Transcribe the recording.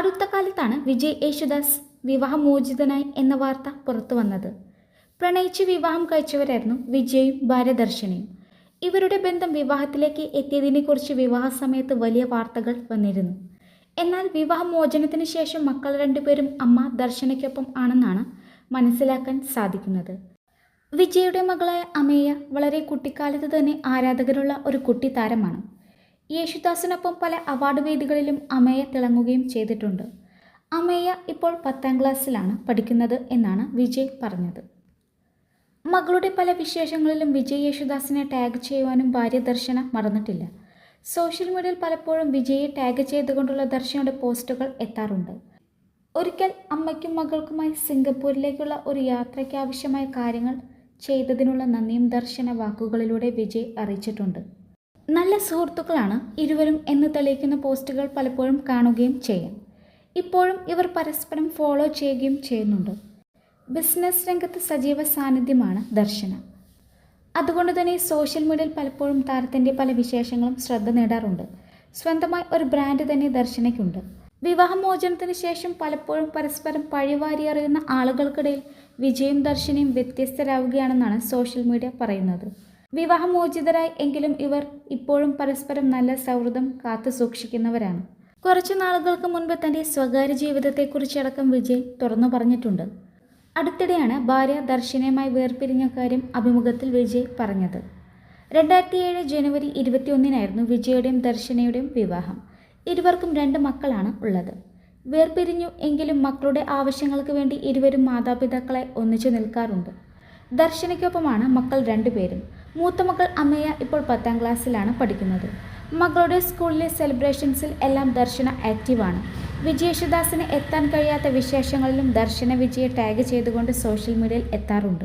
അടുത്ത കാലത്താണ് വിജയ് യേശുദാസ് വിവാഹമോചിതനായി എന്ന വാർത്ത പുറത്തു വന്നത്. പ്രണയിച്ച് വിവാഹം കഴിച്ചവരായിരുന്നു വിജയും ഭാര്യ ദർശനയും ഇവരുടെ ബന്ധം വിവാഹത്തിലേക്ക് എത്തിയതിനെക്കുറിച്ച് വിവാഹ സമയത്ത് വലിയ വാർത്തകൾ വന്നിരുന്നു. എന്നാൽ വിവാഹമോചനത്തിന് ശേഷം മക്കൾ രണ്ടുപേരും അമ്മ ദർശനയ്ക്കൊപ്പം ആണെന്നാണ് മനസ്സിലാക്കാൻ സാധിക്കുന്നത്. വിജയുടെ മകളായ അമേയ വളരെ കുട്ടിക്കാലത്ത് തന്നെ ആരാധകരുള്ള ഒരു കുട്ടി താരമാണ്. യേശുദാസിനൊപ്പം പല അവാർഡ് വേദികളിലും അമേയ തിളങ്ങുകയും ചെയ്തിട്ടുണ്ട്. അമേയ ഇപ്പോൾ പത്താം ക്ലാസ്സിലാണ് പഠിക്കുന്നത് എന്നാണ് വിജയ് പറഞ്ഞത്. മകളുടെ പല വിശേഷങ്ങളിലും വിജയ് യേശുദാസിനെ ടാഗ് ചെയ്യുവാനും ഭാര്യ ദർശന മറന്നിട്ടില്ല. സോഷ്യൽ മീഡിയയിൽ പലപ്പോഴും വിജയെ ടാഗ് ചെയ്തുകൊണ്ടുള്ള ദർശനയുടെ പോസ്റ്റുകൾ എത്താറുണ്ട്. ഒരിക്കൽ അമ്മയ്ക്കും മകൾക്കുമായി സിംഗപ്പൂരിലേക്കുള്ള ഒരു യാത്രയ്ക്കാവശ്യമായ കാര്യങ്ങൾ ചെയ്തതിനുള്ള നന്ദിയും ദർശന വാക്കുകളിലൂടെ വിജയ് അറിയിച്ചിട്ടുണ്ട്. നല്ല സുഹൃത്തുക്കളാണ് ഇരുവരും എന്ന് തെളിയിക്കുന്ന പോസ്റ്റുകൾ പലപ്പോഴും കാണുകയും ചെയ്യാം. ഇപ്പോഴും ഇവർ പരസ്പരം ഫോളോ ചെയ്യുകയും ചെയ്യുന്നുണ്ട്. ബിസിനസ് രംഗത്ത് സജീവ സാന്നിധ്യമാണ് ദർശന. അതുകൊണ്ട് തന്നെ സോഷ്യൽ മീഡിയയിൽ പലപ്പോഴും താരത്തിന്റെ പല വിശേഷങ്ങളും ശ്രദ്ധ നേടാറുണ്ട്. സ്വന്തമായി ഒരു ബ്രാൻഡ് തന്നെ ദർശനയ്ക്കുണ്ട്. വിവാഹമോചനത്തിന് ശേഷം പലപ്പോഴും പരസ്പരം പഴിവാരി അറിയുന്ന ആളുകൾക്കിടയിൽ വിജയും ദർശനയും വ്യത്യസ്തരാവുകയാണെന്നാണ് സോഷ്യൽ മീഡിയ പറയുന്നത്. വിവാഹമോചിതരായി എങ്കിലും ഇവർ ഇപ്പോഴും പരസ്പരം നല്ല സൗഹൃദം കാത്തു സൂക്ഷിക്കുന്നവരാണ്. കുറച്ചു നാളുകൾക്ക് മുൻപ് തന്റെ സ്വകാര്യ ജീവിതത്തെക്കുറിച്ചടക്കം വിജയ് തുറന്നു പറഞ്ഞിട്ടുണ്ട്. അടുത്തിടെയാണ് ഭാര്യ ദർശനയുമായി വേർപിരിഞ്ഞ കാര്യം അഭിമുഖത്തിൽ വിജയ് പറഞ്ഞത്. രണ്ടായിരത്തി ഏഴ് ജനുവരി ഇരുപത്തിയൊന്നിനായിരുന്നു വിജയുടെയും ദർശനയുടെയും വിവാഹം. ഇരുവർക്കും രണ്ട് മക്കളാണ് ഉള്ളത്. വേർപിരിഞ്ഞു എങ്കിലും മക്കളുടെ ആവശ്യങ്ങൾക്ക് വേണ്ടി ഇരുവരും മാതാപിതാക്കളെ ഒന്നിച്ചു നിൽക്കാറുണ്ട്. ദർശനയ്ക്കൊപ്പമാണ് മക്കൾ രണ്ടുപേരും. മൂത്ത മകൾ അമ്മയ ഇപ്പോൾ പത്താം ക്ലാസ്സിലാണ് പഠിക്കുന്നത്. മകളുടെ സ്കൂളിലെ സെലിബ്രേഷൻസിൽ എല്ലാം ദർശന ആക്റ്റീവാണ്. വിജയേശുദാസിന് എത്താൻ കഴിയാത്ത വിശേഷങ്ങളിലും ദർശന വിജയെ ടാഗ് ചെയ്തുകൊണ്ട് സോഷ്യൽ മീഡിയയിൽ എത്താറുണ്ട്.